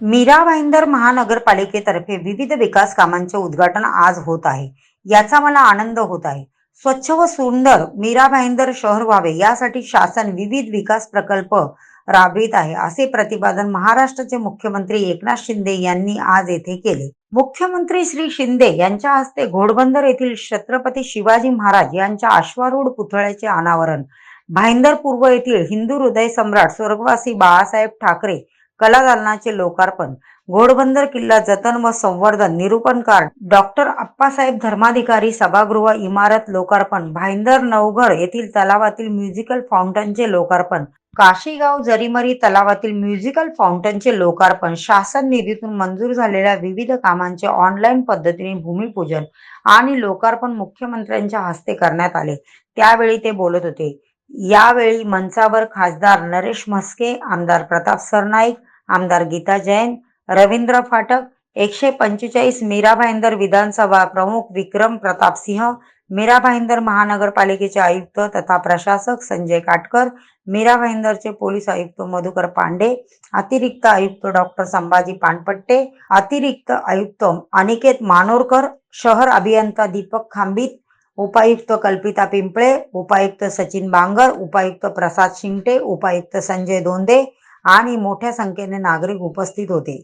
मीरा भाईंदर महानगरपालिकेतर्फे विविध विकास कामांचे उद्घाटन आज होत आहे. याचा मला आनंद होत आहे. स्वच्छ व सुंदर मीरा भाईंदर शहर व्हावे यासाठी शासन विविध विकास प्रकल्प राबवित आहे असे प्रतिपादन महाराष्ट्राचे मुख्यमंत्री एकनाथ शिंदे यांनी आज येथे केले. मुख्यमंत्री श्री शिंदे यांच्या हस्ते घोडबंदर येथील छत्रपती शिवाजी महाराज यांच्या अश्वारूढ पुतळ्याचे अनावरण. भाईंदर पूर्व येथील हिंदू हृदय सम्राट स्वर्गवासी बाळासाहेब ठाकरे कला दालनाचे लोकार्पण घोडबंदर किल्ला जतन व संवर्धन निरूपण कार्ड डॉक्टर अप्पासाहेब धर्माधिकारी सभागृह इमारत लोकार्पण भाईंदर नवघर येथील तलावातील म्युझिकल फाउंटनचे लोकार्पण काशीगाव जरीमरी तलावातील म्युझिकल फाउंटनचे लोकार्पण शासन निधीतून मंजूर झालेल्या विविध कामांचे ऑनलाईन पद्धतीने भूमिपूजन आणि लोकार्पण मुख्यमंत्र्यांच्या हस्ते करण्यात आले. त्यावेळी ते बोलत होते. यावेळी मंचावर खासदार नरेश म्हस्के आमदार प्रताप सरनाईक आमदार गीता जैन रवींद्र फाटक एकशे पंचेचाळीस मीरा भाईंदर विधानसभा प्रमुख विक्रम प्रताप सिंह मीरा भाईंदर महानगरपालिकेचे आयुक्त तथा प्रशासक संजय काटकर मीरा भाईंदरचे पोलीस आयुक्त मधुकर पांडे अतिरिक्त आयुक्त डॉक्टर संभाजी पानपट्टे अतिरिक्त आयुक्त अनिकेत मानोरकर शहर अभियंता दीपक खांबीत उपायुक्त कल्पिता पिंपळे उपायुक्त सचिन बांगर उपायुक्त प्रसाद शिंगटे उपायुक्त संजय दोंदे आणि मोठ्या संख्येने नागरिक उपस्थित होते.